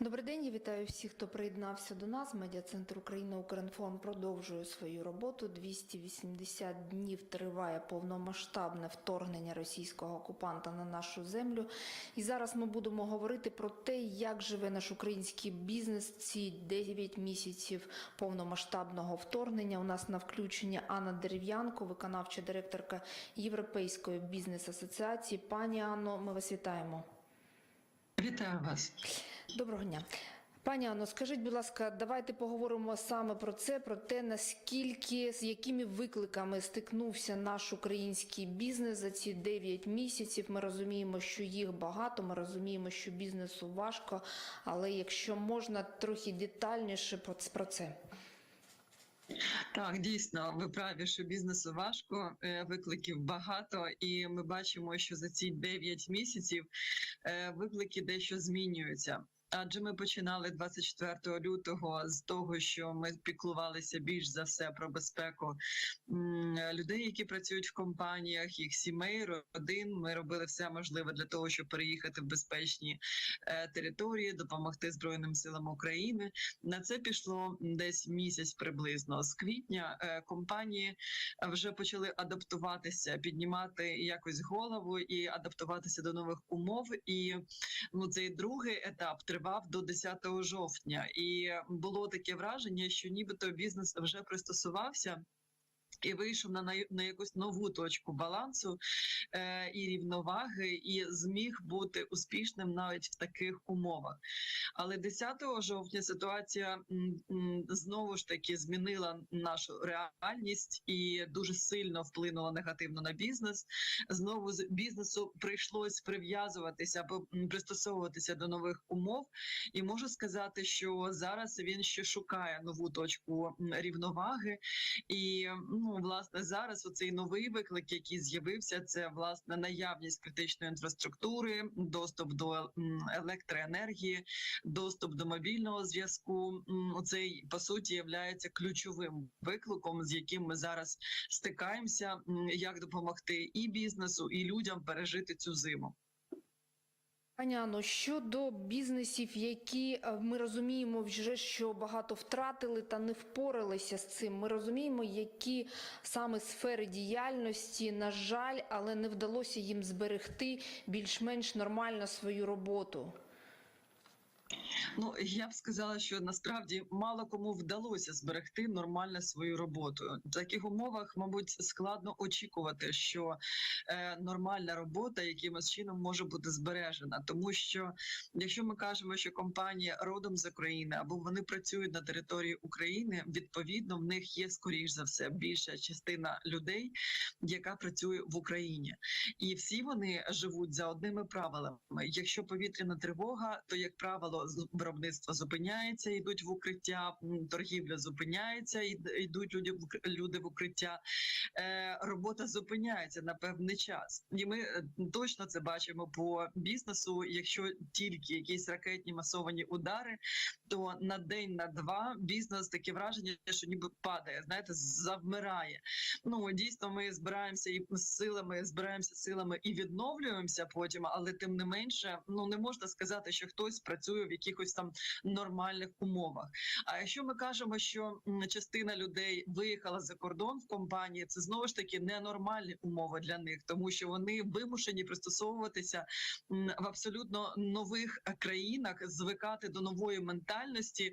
Добрий день, я вітаю всіх, хто приєднався до нас. Медіа-центр Україна Укрінформ продовжує свою роботу. 280 днів триває повномасштабне вторгнення російського окупанта на нашу землю. І зараз ми будемо говорити про те, як живе наш український бізнес ці 9 місяців повномасштабного вторгнення. У нас на включенні Анна Дерев'янко, виконавча директорка Європейської бізнес-асоціації. Пані Анно, ми вас вітаємо. Вітаю вас. Доброго дня. Пані Анно, скажіть, будь ласка, давайте поговоримо саме про це, про те, наскільки з якими викликами стикнувся наш український бізнес за ці 9 місяців. Ми розуміємо, що їх багато. Ми розуміємо, що бізнесу важко. Але якщо можна трохи детальніше про це-. Так, дійсно, ви праві, що бізнесу важко, е, викликів багато, і ми бачимо, що за ці 9 місяців е, виклики дещо змінюються. Адже ми починали 24 лютого з того, що ми піклувалися більш за все про безпеку людей, які працюють в компаніях, їх сімей, родин. Ми робили все можливе для того, щоб переїхати в безпечні е, території, допомогти Збройним силам України. На це пішло десь місяць приблизно. З квітня е, компанії вже почали адаптуватися, піднімати якось голову і адаптуватися до нових умов. І ну цей другий етап тривав до 10 жовтня, і було таке враження, що нібито бізнес вже пристосувався. І вийшов на на, якусь нову точку балансу е, і рівноваги, і зміг бути успішним навіть в таких умовах. Але 10 жовтня ситуація знову ж таки змінила нашу реальність і дуже сильно вплинула негативно на бізнес. Знову з бізнесу прийшлось прив'язуватися або пристосовуватися до нових умов. І можу сказати, що зараз він ще шукає нову точку рівноваги. І ну власне зараз оцей новий виклик, який з'явився, це власне наявність критичної інфраструктури, доступ до електроенергії, доступ до мобільного зв'язку. Оцей по суті є ключовим викликом, з яким ми зараз стикаємося, як допомогти і бізнесу, і людям пережити цю зиму. Пані Анно, щодо бізнесів, які е, ми розуміємо вже, що багато втратили та не впоралися з цим. Ми розуміємо, які саме сфери діяльності, на жаль, але не вдалося їм зберегти більш-менш нормально свою роботу. Ну я б сказала, що насправді мало кому вдалося зберегти нормально свою роботу. В таких умовах, мабуть, складно очікувати, що е, нормальна робота якимось чином може бути збережена, тому що якщо ми кажемо, що компанія родом з України або вони працюють на території України, відповідно в них є скоріш за все більша частина людей, яка працює в Україні, і всі вони живуть за одними правилами. Якщо повітряна тривога, то як правило виробництво зупиняється, йдуть в укриття, торгівля зупиняється, йдуть люди люди в укриття. Е, робота зупиняється на певний час, і ми е, точно це бачимо по бізнесу. Якщо тільки якісь ракетні масовані удари, то на день на два бізнес таке враження, що ніби падає, знаєте, завмирає. Ну дійсно, ми збираємося і силами, збираємося силами і відновлюємося потім, але тим не менше, ну не можна сказати, що хтось працює в якихось там нормальних умовах. А якщо ми кажемо, що частина людей виїхала за кордон в компанії, це знову ж таки ненормальні умови для них, тому що вони вимушені пристосовуватися в абсолютно нових е, країнах, звикати до нової ментальності,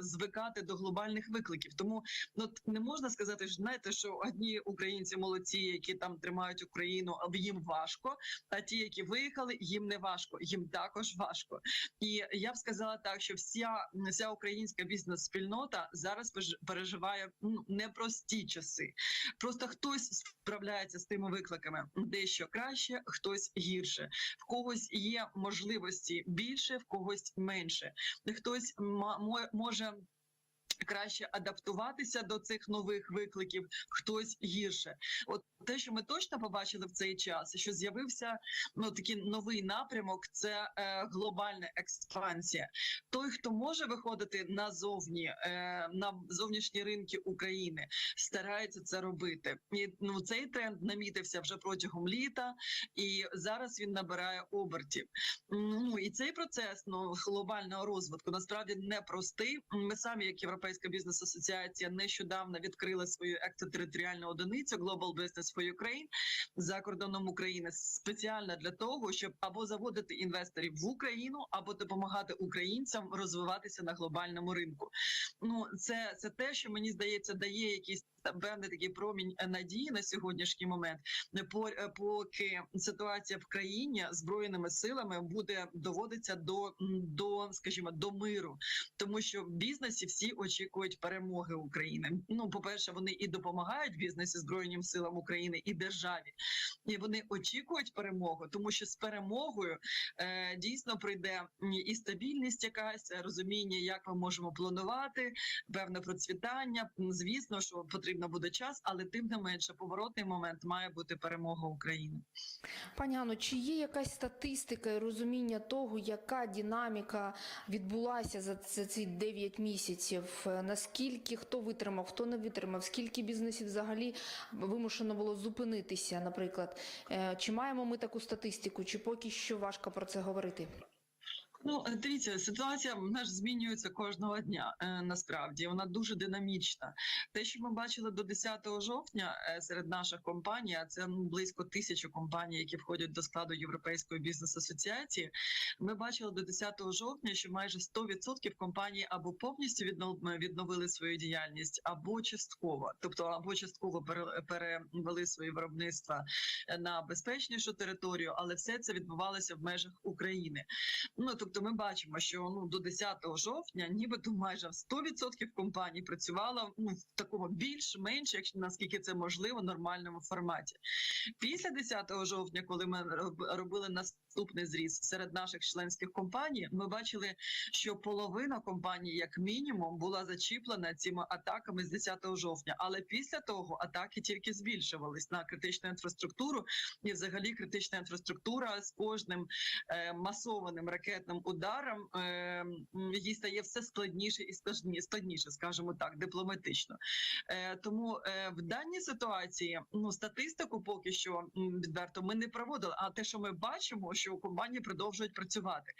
звикати до глобальних викликів. Тому ну от не можна сказати, що знаєте, що одні українці молодці, які там тримають Україну, їм важко. А ті, які виїхали, їм не важко, їм також важко. І я б сказала так, що вся, вся українська бізнес-спільнота зараз переж- переживає ну, непрості часи. Просто хтось справляється з тими викликами дещо краще, хтось гірше. В когось є можливості більше, в когось менше. Хтось може краще адаптуватися до цих нових викликів, хтось гірше. От те, що ми точно побачили в цей час, що з'явився ну такий новий напрямок, це е, глобальна експансія. Той, хто може виходити назовні е, на зовнішні ринки України, старається це робити. І ну цей тренд намітився вже протягом літа, і зараз він набирає обертів. Ну і цей процес ну глобального розвитку насправді непростий. Ми самі, як Європейська бізнес асоціація, нещодавно відкрили свою екстратериторіальну одиницю Global Business for Ukraine за кордоном України спеціально для того, щоб або заводити інвесторів в Україну, або допомагати українцям розвиватися на глобальному ринку. Ну це, це те, що мені здається, дає якийсь певний такий промінь надії на сьогоднішній момент. Не по- поки ситуація в країні збройними силами буде доводиться до, до скажімо, до миру, тому що в бізнесі всі очікують перемоги України. Ну, по перше, вони і допомагають бізнесі збройним силам України і державі, і вони очікують перемогу, тому що з перемогою е, дійсно прийде і стабільність, якась е, розуміння, як ми можемо планувати, певне процвітання. Звісно, що потрібно буде час, але тим не менше поворотний момент має бути перемога України. Пані Анно, чи є якась статистика і розуміння того, яка динаміка відбулася за, ці 9 місяців? Наскільки хто витримав, хто не витримав, скільки бізнесів взагалі вимушено було зупинитися, наприклад? Е, Чи маємо ми таку статистику, чи поки що важко про це говорити? Ну, е, дивіться, ситуація вона ж змінюється кожного дня. Е, насправді вона дуже динамічна. Те, що ми бачили до 10 жовтня е, серед наших компаній, а це ну, близько тисячі компаній, які входять до складу Європейської бізнес асоціації. Ми бачили до 10 жовтня, що майже 100% компаній або повністю віднов- відновили свою діяльність, або частково, тобто або частково пере- перевели свої виробництва на безпечнішу територію, але все це відбувалося в межах України. Ну тобто, ми бачимо, що ну до 10 жовтня, нібито майже 100% компаній працювала ну в такому більш-менш, якщо наскільки це можливо, нормальному форматі. Після 10 жовтня, коли ми роб- робили наступний зріз серед наших членських компаній, ми бачили, що половина компаній, як мінімум, була зачіплена цими атаками з 10 жовтня. Але після того атаки тільки збільшувались на критичну інфраструктуру, і взагалі критична інфраструктура з кожним е, масованим ракетним ударом е, їй стає все складніше і складні- складніше, скажімо так, дипломатично. Е, тому е, в даній ситуації ну статистику поки що відверто ми не проводили. А те, що ми бачимо, що компанії продовжують працювати.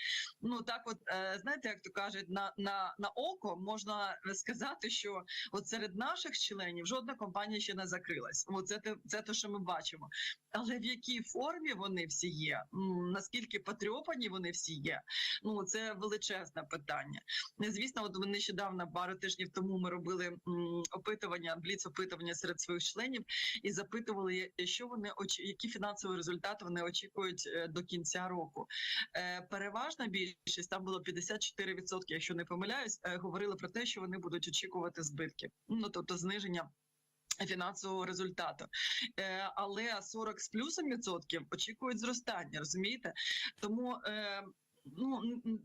Ну так, от е, знаєте, як то кажуть, на, на, на око можна сказати, що от серед наших членів жодна компанія ще не закрилась. Оце те, це те, що ми бачимо. Але в якій формі вони всі є? Наскільки потрьопані вони всі є? Ну це величезне питання. Звісно, от ми нещодавно пару тижнів тому ми робили опитування, бліц опитування серед своїх членів і запитували, що вони очі- які фінансові результати вони очікують е, до кінця року. Е, Переважна більшість там було 54%, якщо не помиляюсь, е, говорили про те, що вони будуть очікувати збитків. Ну тобто зниження. Фінансового результату, е, але 40 з плюсом відсотків очікують зростання, розумієте? Тому е, ну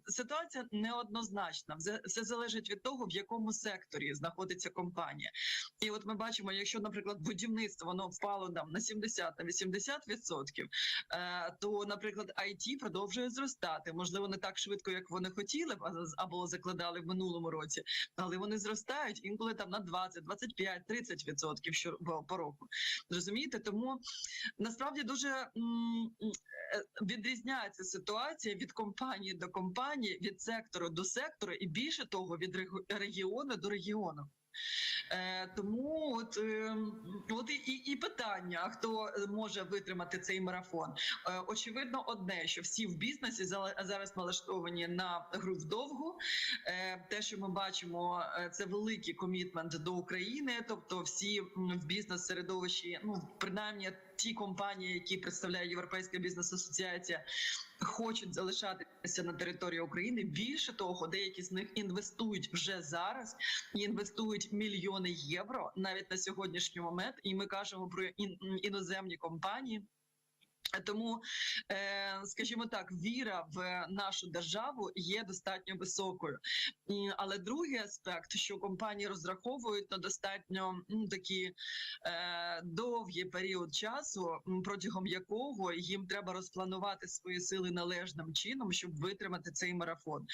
ситуація неоднозначна. Все, залежить від того, в якому секторі знаходиться компанія. І от ми бачимо, якщо, наприклад, будівництво воно впало там на 70 на 80 відсотків, е, то, наприклад, IT продовжує зростати. Можливо, не так швидко, як вони хотіли б або закладали в минулому році, але вони зростають інколи там на 20, 25, 30 відсотків що по- року. Розумієте, тому насправді дуже м, е, відрізняється ситуація від компанії до компанії, від сектору до сектору, і більше того, від регіо- регіону до регіону. Е, тому от, е, от і, і, питання: хто може витримати цей марафон? Е, очевидно, одне, що всі в бізнесі зараз налаштовані на гру вдовгу. Е, те, що ми бачимо, е, це великий комітмент до України, тобто всі в бізнес середовищі, ну принаймні ті компанії, які представляє Європейська бізнес асоціація, хочуть залишатися на території України. Більше того, деякі з них інвестують вже зараз і інвестують мільйони євро навіть на сьогоднішній момент. І ми кажемо про іноземні компанії. Тому, е, скажімо так, віра в нашу державу є достатньо високою. Але другий аспект, що компанії розраховують на достатньо ну, такі е, довгий період часу, протягом якого їм треба розпланувати свої сили належним чином, щоб витримати цей марафон.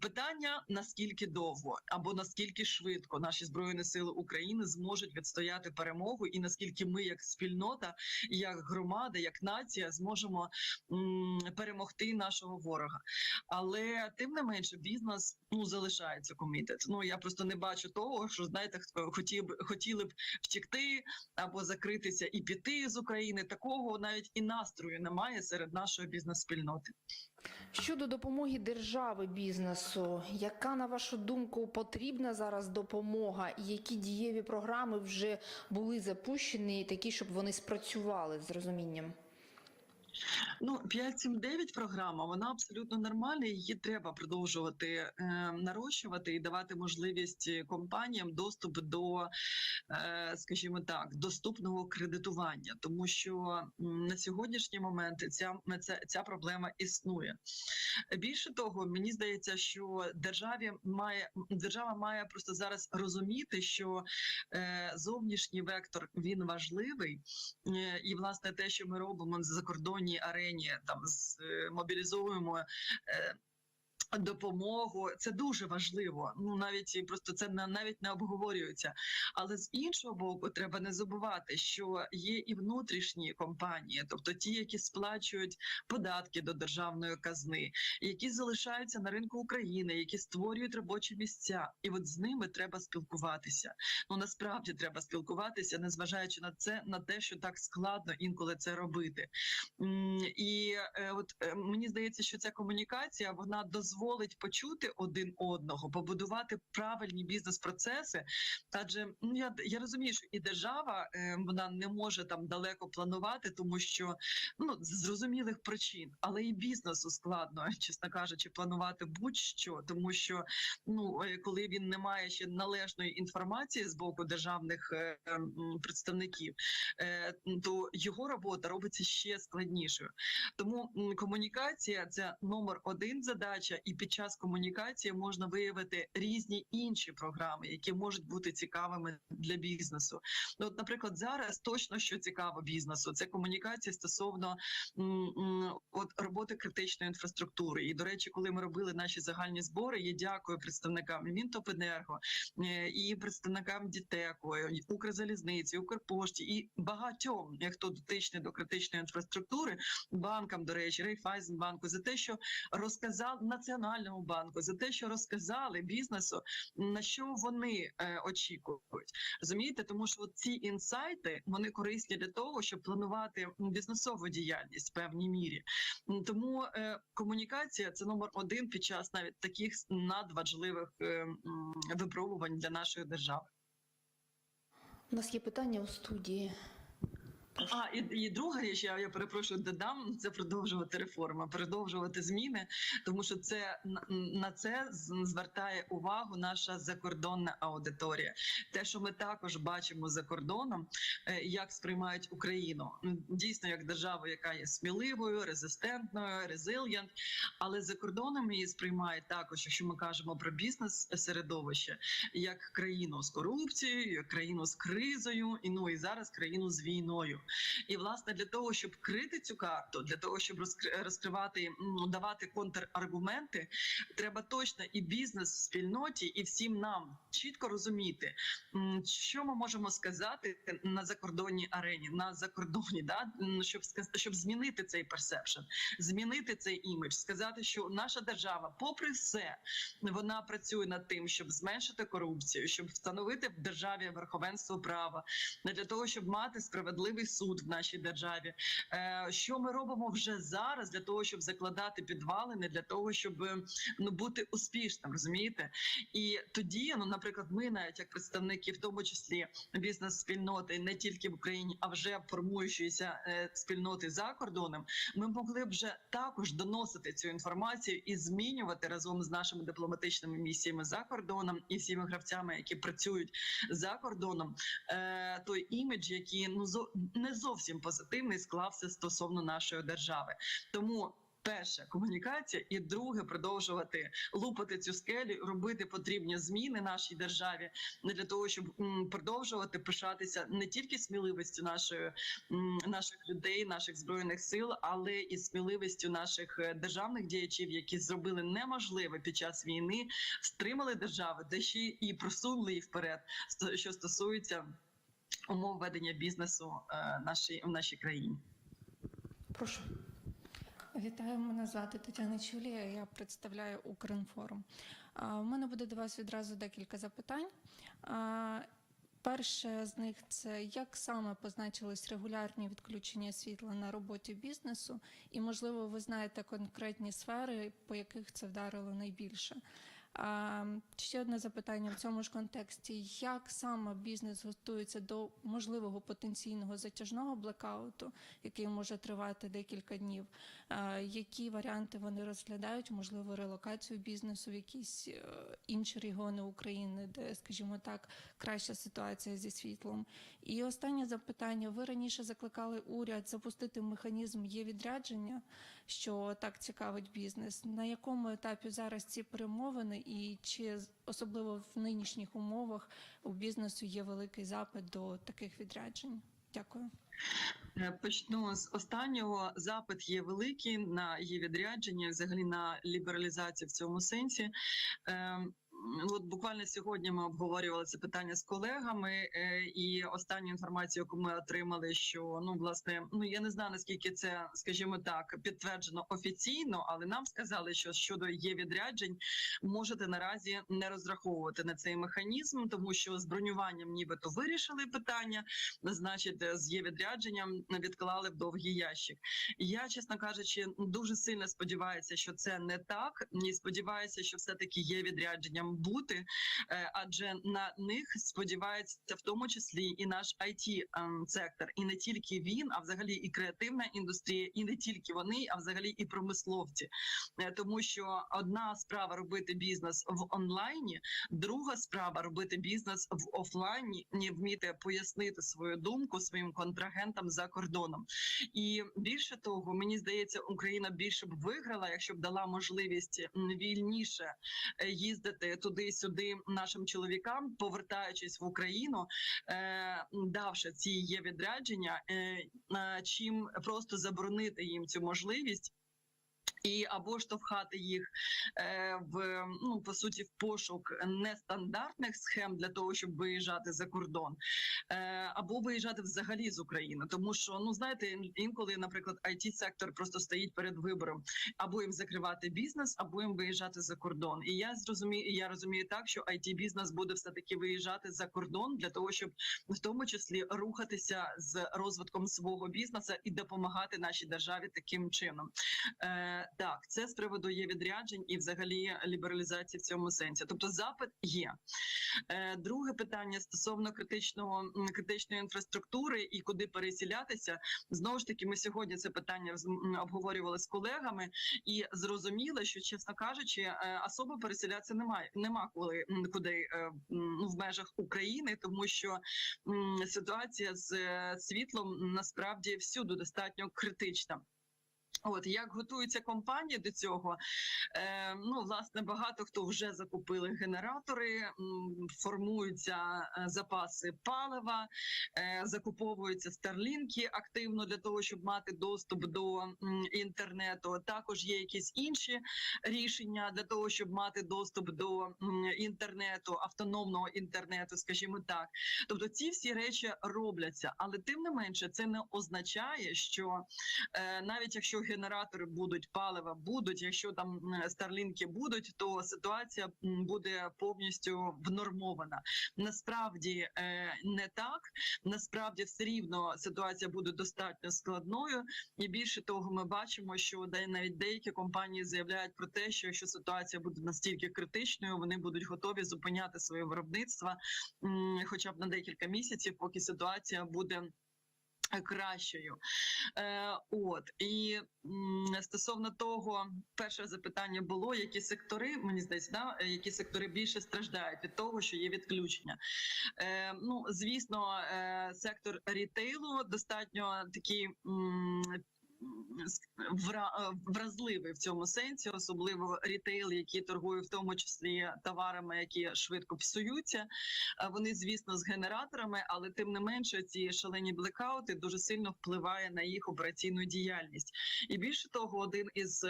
Питання наскільки довго або наскільки швидко наші збройні сили України зможуть відстояти перемогу, і наскільки ми, як спільнота, як громада, як нація, зможемо м, перемогти нашого ворога. Але тим не менше, бізнес ну залишається комітет. Ну я просто не бачу того, що знаєте, хотів би хотіли б втікти або закритися і піти з України. Такого навіть і настрою немає серед нашої бізнес-спільноти. Щодо допомоги держави бізнесу, яка на вашу думку потрібна зараз допомога, і які дієві програми вже були запущені, такі, щоб вони спрацювали з розумінням? Ну 5.7.9 програма вона абсолютно нормальна. Її треба продовжувати е, нарощувати і давати можливість е, компаніям доступ до, е, скажімо так, доступного кредитування, тому що на сьогоднішній момент ця ця, ця проблема існує. Більше того, мені здається, що державі має держава має просто зараз розуміти, що е, зовнішній вектор він важливий, е, і власне те, що ми робимо за на закордонній арені, там з е, мобілізуємо. Е, Допомогу це дуже важливо. Ну навіть просто це на- навіть не обговорюється. Але з іншого боку, треба не забувати, що є і внутрішні компанії, тобто ті, які сплачують податки до державної казни, які залишаються на ринку України, які створюють робочі місця, і от з ними треба спілкуватися. Ну насправді треба спілкуватися, незважаючи на це, на те, що так складно інколи це робити. І е, от е, мені здається, що ця комунікація вона дозволить почути один одного, побудувати правильні бізнес-процеси. Адже ну я я розумію, що і держава е, вона не може там далеко планувати, тому що ну з зрозумілих причин, але і бізнесу складно, чесно кажучи, планувати будь-що, тому що ну е, коли він не має ще належної інформації з боку державних е, м, представників, е, то його робота робиться ще складнішою. Тому комунікація це номер один задача, і під час комунікації можна виявити різні інші програми, які можуть бути цікавими для бізнесу. Ну, от, наприклад, зараз точно що цікаво бізнесу, це комунікація стосовно м, от роботи критичної інфраструктури. І до речі, коли ми робили наші загальні збори, я дякую представникам Мінтопенерго е, і представникам Дітеку, Укрзалізниці, Укрпошті і багатьом, хто дотичний до критичної інфраструктури, банкам, до речі, Рейфайзенбанку за те, що розказав Національному банку, за те, що розказали бізнесу, на що вони е, очікують. Розумієте, тому що ці інсайти вони корисні для того, щоб планувати бізнесову діяльність в певній мірі. Тому е, комунікація це номер один під час навіть таких надважливих е, випробувань для нашої держави. У нас є питання у студії. А і, і друга річ, я, я перепрошую, додам це продовжувати реформи, продовжувати зміни, тому що це на, це звертає увагу наша закордонна аудиторія. Те, що ми також бачимо за кордоном, е, як сприймають Україну дійсно як державу, яка є сміливою, резистентною, резильянт, але за кордоном її сприймають також, якщо ми кажемо про бізнес середовище, як країну з корупцією, країну з кризою, і ну і зараз країну з війною. І власне для того, щоб крити цю карту, для того, щоб розкри- розкривати, давати контраргументи, треба точно і бізнес в спільноті, і всім нам чітко розуміти, що ми можемо сказати на закордонній арені, на закордоні, да щоб щоб змінити цей персепшн, змінити цей імідж, сказати, що наша держава, попри все, вона працює над тим, щоб зменшити корупцію, щоб встановити в державі верховенство права, для того, щоб мати справедливий суд в нашій державі. Е, Що ми робимо вже зараз для того, щоб закладати підвалини, для того, щоб е, ну бути успішним, розумієте? І тоді, ну наприклад, ми навіть як представники, в тому числі бізнес-спільноти, не тільки в Україні, а вже формуючоїся е, спільноти за кордоном, ми могли б вже також доносити цю інформацію і змінювати разом з нашими дипломатичними місіями за кордоном і всіми гравцями, які працюють за кордоном, той імідж, який ну не зовсім позитивний склався стосовно нашої держави. Тому. Перше комунікація, і друге продовжувати лупати цю скелю, робити потрібні зміни нашій державі для того, щоб продовжувати пишатися не тільки сміливістю нашої наших людей, наших збройних сил, але і сміливістю наших е, державних діячів, які зробили неможливе під час війни, стримали державу, де ще і просунули її вперед, що стосується умов ведення бізнесу е, нашій в нашій країні. Прошу. Вітаю, мене звати Тетяна Чулія. Я представляю Укрінформ. У мене буде до вас відразу декілька запитань. Перше з них це як саме позначились регулярні відключення світла на роботі бізнесу, і можливо, ви знаєте конкретні сфери, по яких це вдарило найбільше. Ще одне запитання в цьому ж контексті: як саме бізнес готується до можливого потенційного затяжного блекауту, який може тривати декілька днів? Які варіанти вони розглядають? Можливо, релокацію бізнесу в якісь е, інші регіони України, де, скажімо так, краща ситуація зі світлом? І останнє запитання: ви раніше закликали уряд запустити механізм є відрядження, що так цікавить бізнес. На якому етапі зараз ці перемовини, і чи особливо в нинішніх умовах у бізнесу є великий запит до таких відряджень? Дякую. Е, Почну з останнього. Запит є великий на її відрядження, взагалі на лібералізацію в цьому сенсі. От буквально сьогодні ми обговорювали це питання з колегами, е, і останню інформацію, яку ми отримали, що ну власне, ну я не знаю наскільки це, скажімо так, підтверджено офіційно, але нам сказали, що щодо є відряджень, можете наразі не розраховувати на цей механізм, тому що з бронюванням, нібито вирішили питання, значить, з є відрядженням відклали в довгий ящик. Я, чесно кажучи, дуже сильно сподіваюся, що це не так. І сподіваюся, що все таки є відрядженням бути, е, адже на них сподівається в тому числі і наш it сектор, і не тільки він, а взагалі і креативна індустрія, і не тільки вони, а взагалі і промисловці. Е, Тому що одна справа робити бізнес в онлайні, друга справа робити бізнес в офлайні, не вміти пояснити свою думку своїм контрагентам за кордоном. І більше того, мені здається, Україна більше б виграла, якщо б дала можливість вільніше е, їздити туди-сюди нашим чоловікам, повертаючись в Україну, е, давши ці є відрядження, е, е, чим просто заборонити їм цю можливість. І або штовхати їх е, в ну по суті в пошук нестандартних схем для того, щоб виїжджати за кордон, е, або виїжджати взагалі з України, тому що ну знаєте, інколи, наприклад, it сектор просто стоїть перед вибором або їм закривати бізнес, або їм виїжджати за кордон. І я зрозумію, я розумію так, що it бізнес буде все таки виїжджати за кордон для того, щоб в тому числі рухатися з розвитком свого бізнесу і допомагати нашій державі таким чином. Е, так, це з приводу є відряджень і взагалі лібералізації в цьому сенсі. Тобто запит є. Е, друге питання стосовно критичного критичної інфраструктури і куди переселятися. Знову ж таки, ми сьогодні це питання обговорювали з колегами і зрозуміли, що чесно кажучи, е, особо переселятися немає. Нема коли куди е, ну, в межах України, тому що ситуація з світлом насправді всюди достатньо критична. От як готуються компанії до цього? Е, ну, власне, багато хто вже закупили генератори, формуються е, запаси палива, е, закуповуються старлінки активно для того, щоб мати доступ до інтернету. Також є якісь інші рішення для того, щоб мати доступ до інтернету, автономного інтернету, скажімо так. Тобто, ці всі речі робляться, але тим не менше, це не означає, що е, навіть якщо генератори будуть, палива будуть, якщо там старлінки будуть, то ситуація буде повністю внормована. Насправді е, не так. Насправді все рівно ситуація буде достатньо складною, і більше того, ми бачимо, що навіть деякі компанії заявляють про те, що якщо ситуація буде настільки критичною, вони будуть готові зупиняти своє виробництво, хоча б на декілька місяців, поки ситуація буде кращою. Е, от і м, стосовно того, перше запитання було: які сектори, мені здається, да, е, які сектори більше страждають від того, що є відключення. Е, ну, звісно, е, сектор рітейлу достатньо такий. м, вразливий в цьому сенсі, особливо рітейл, який торгує в тому числі товарами, які швидко псуються. Вони, звісно, з генераторами, але тим не менше, ці шалені блекаути дуже сильно впливає на їх операційну діяльність. І більше того, один із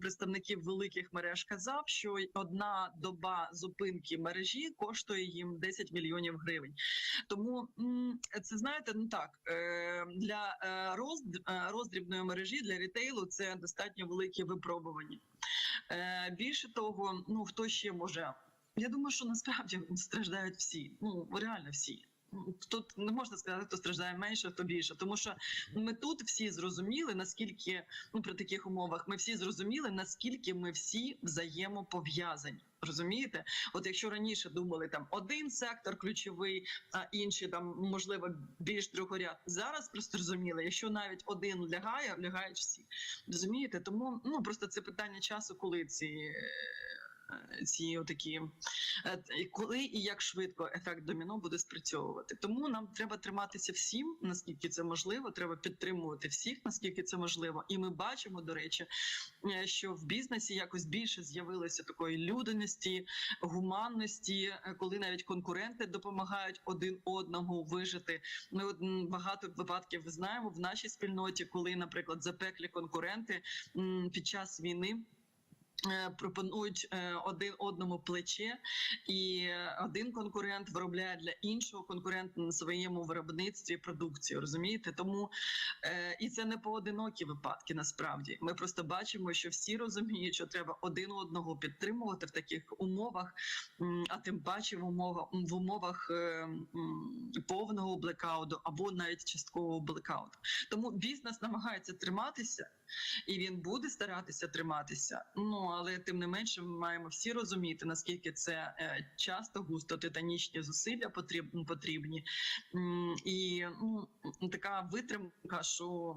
представників великих мереж казав, що одна доба зупинки мережі коштує їм 10 мільйонів гривень. Тому це знаєте, ну так е, для е, е, роздрібної мережі для рітейлу це достатньо великі випробування. Е, Більше того, ну хто ще може? Я думаю, що насправді страждають всі. Ну реально всі. Ну, Тут не можна сказати, хто страждає менше, хто більше, тому що ми тут всі зрозуміли, наскільки ну при таких умовах ми всі зрозуміли, наскільки ми всі взаємопов'язані. Розумієте? От якщо раніше думали там один сектор ключовий, а інші там можливо більш другоряд. Зараз просто розуміли, якщо навіть один лягає, лягають всі. Розумієте? Тому ну просто це питання часу, коли ці. Е, Ці отакі е, коли і як швидко ефект доміно буде спрацьовувати. Тому нам треба триматися всім, наскільки це можливо. Треба підтримувати всіх, наскільки це можливо. І ми бачимо, до речі, е, що в бізнесі якось більше з'явилося такої людяності, гуманності, коли навіть конкуренти допомагають один одному вижити. Ми багато випадків знаємо в нашій спільноті, коли, наприклад, запеклі конкуренти під час війни. Е, Пропонують е, один одному плече, і один конкурент виробляє для іншого конкурента на своєму виробництві продукцію. Розумієте? Тому е, і це не поодинокі випадки. Насправді ми просто бачимо, що всі розуміють, що треба один одного підтримувати в таких умовах, а тим паче в умовах в умовах повного блекауту або навіть часткового блекауту. Тому бізнес намагається триматися, і він буде старатися триматися. Ну але тим не менше, ми маємо всі розуміти, наскільки це е, часто густо титанічні зусилля потрібні. І ну, така витримка, що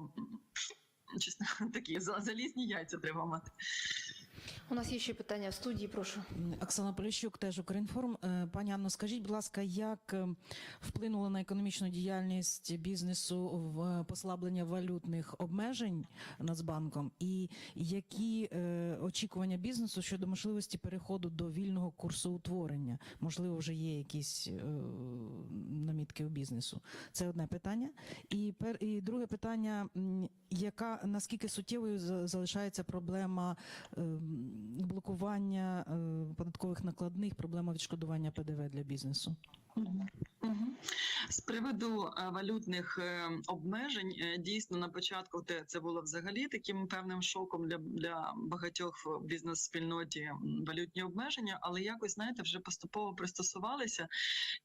чесно, такі за- залізні яйця треба мати. У нас є ще питання в студії. Прошу. Оксана Поліщук, теж Укрінформ. Е, Пані Анно, скажіть, будь ласка, як е, вплинуло на економічну діяльність бізнесу в послаблення валютних обмежень Нацбанком, і які е, очікування бізнесу щодо можливості переходу до вільного курсоутворення? Можливо, вже є якісь е, намітки у бізнесу? Це одне питання. І пер і друге питання: яка наскільки суттєвою за- залишається проблема? Блокування е, податкових накладних, проблема відшкодування ПДВ для бізнесу. З приводу е, валютних е, обмежень, е, дійсно на початку це було взагалі таким певним шоком для, для багатьох в бізнес-спільноті валютні обмеження, але якось знаєте, вже поступово пристосувалися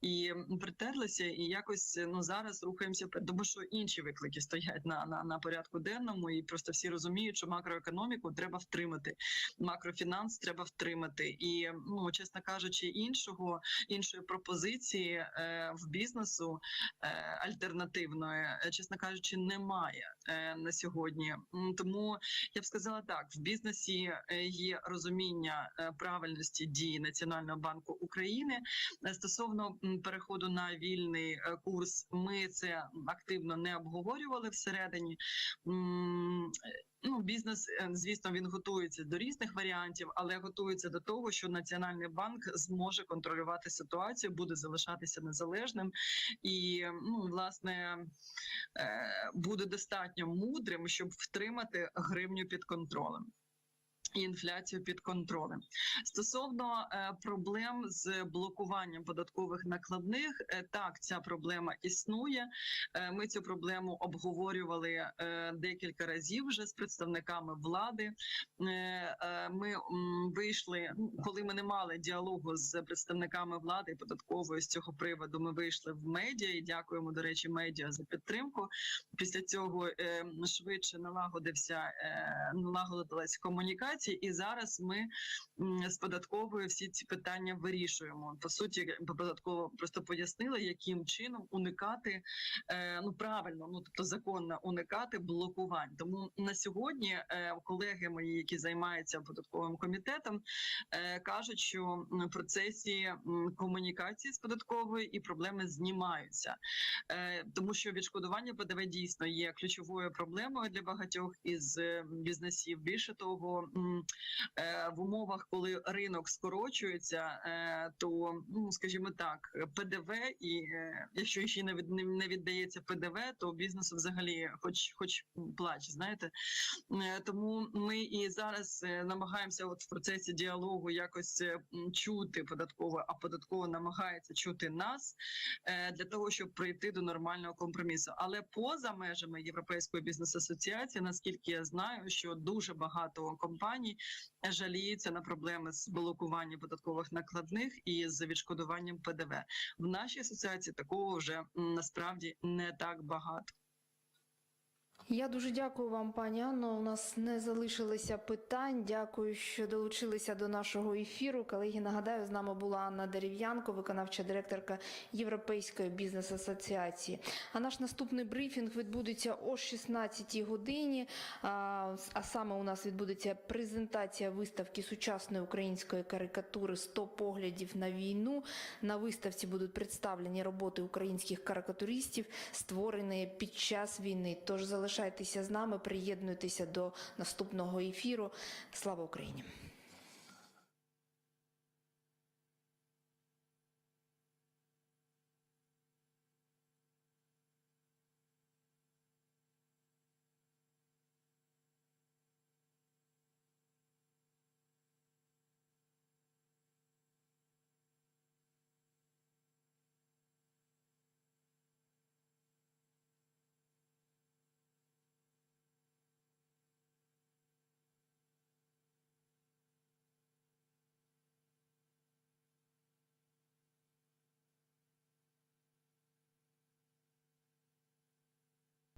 і притерлися, і якось ну зараз рухаємося тому що інші виклики стоять на, на, на порядку денному, і просто всі розуміють, що макроекономіку треба втримати, макрофінанс треба втримати, і ну чесно кажучи, іншого іншої пропозиції е, в бізнесу е, альтернативної, е, чесно кажучи, немає е, на сьогодні. Тому я б сказала так: в бізнесі є розуміння правильності дії Національного банку України стосовно переходу на вільний курс. Ми це активно не обговорювали всередині. Ну, бізнес, е, звісно, він готується до різних варіантів, але готується до того, що Національний банк зможе контролювати ситуацію, буде залишатися незалежним і ну, власне е, буде достатньо мудрим, щоб втримати гривню під контролем. Інфляцію під контролем стосовно е, проблем з блокуванням податкових накладних, е, так ця проблема існує. Е, ми цю проблему обговорювали е, декілька разів вже з представниками влади. Е, е, ми м, вийшли, ну, коли ми не мали діалогу з представниками влади і податкової з цього приводу. Ми вийшли в медіа і дякуємо, до речі, медіа за підтримку. Після цього е, швидше налагодився е, налагодилась комунікація ситуації, і зараз ми з податковою всі ці питання вирішуємо. По суті, податково просто пояснила, яким чином уникати е, ну правильно, ну тобто законно уникати блокувань. Тому на сьогодні е, колеги мої, які займаються податковим комітетом, е, кажуть, що в процесі комунікації з податковою і проблеми знімаються, тому що відшкодування ПДВ дійсно є ключовою проблемою для багатьох із бізнесів. Більше того, в умовах, коли ринок скорочується, е, то ну скажімо так, ПДВ, і е, якщо ще не від не- віддається ПДВ, то бізнесу взагалі, хоч хоч плач, знаєте. Е, Тому ми і зараз е, намагаємося, от в процесі діалогу, якось е, чути податково, а податково намагається чути нас е, для того, щоб прийти до нормального компромісу. Але поза межами Європейської бізнес асоціації, наскільки я знаю, що дуже багато компаній жаліються на проблеми з блокуванням податкових накладних і з відшкодуванням ПДВ. В нашій асоціації такого вже насправді не так багато. Я дуже дякую вам, пані Анно. У нас не залишилося питань. Дякую, що долучилися до нашого ефіру. Колеги, нагадаю, з нами була Анна Дерев'янко, виконавча директорка Європейської бізнес-асоціації. А наш наступний брифінг відбудеться о 16-й годині. А, саме у нас відбудеться презентація виставки сучасної української карикатури «100 поглядів на війну. На виставці будуть представлені роботи українських карикатуристів, створені під час війни. Тож залишайтеся з нами, приєднуйтеся до наступного ефіру. Слава Україні!